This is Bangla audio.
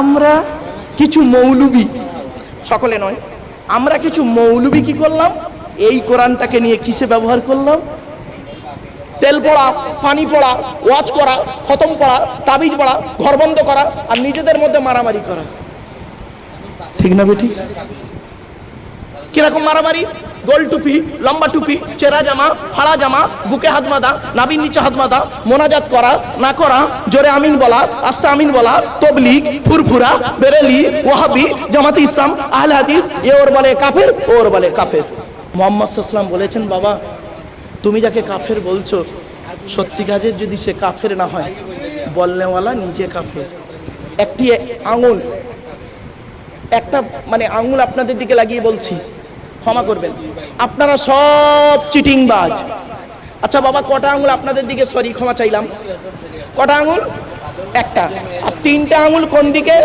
আমরা কিছু মৌলবি। সকলে নয়, আমরা কিছু মৌলবি কি করলাম? এই কোরআনটাকে নিয়ে কিসে ব্যবহার করলাম? তেল পড়া, পানি পড়া, ওয়াজ করা, খতম করা, তাবিজ পড়া ঘর বন্ধ করা আর নিজেদের মধ্যে মারামারি করা। ঠিক না বেটি? কীরকম মারামারি? গোল টুপি, লম্বা টুপি, চেরা জামা ফাড়া জামা, বুকে হাত মাদা নাবির নিচে হাত মাদা মোনাজাত করা, না করা, জোরে আমিন বলা, আস্তে আমিন বলা, তবলিগ, ফুরফুরা, বেরেলি, ওয়াহাবি, জামাতি ইসলাম, আহলে হাদিস, এ ওর বলে কাফের, ও ওর বলে কাফের। মোহাম্মদ সাল্লাম বলেছেন, বাবা, তুমি যাকে কাফের বলছো সত্যি কাজের যদি সে কাফের না হয়, বলনেওয়ালা নিজে কাফের। একটি আঙুল, একটা মানে আঙুল আপনাদের দিকে লাগিয়ে বলছি ক্ষমা করবেন। আপনারা সব চিটিংবাজ। আচ্ছা বাবা, কটা আঙুল আপনাদের দিকে? সরি ক্ষমা চাইলাম। কটা আঙুল? একটা। আর তিনটা আঙুল কোন দিকে?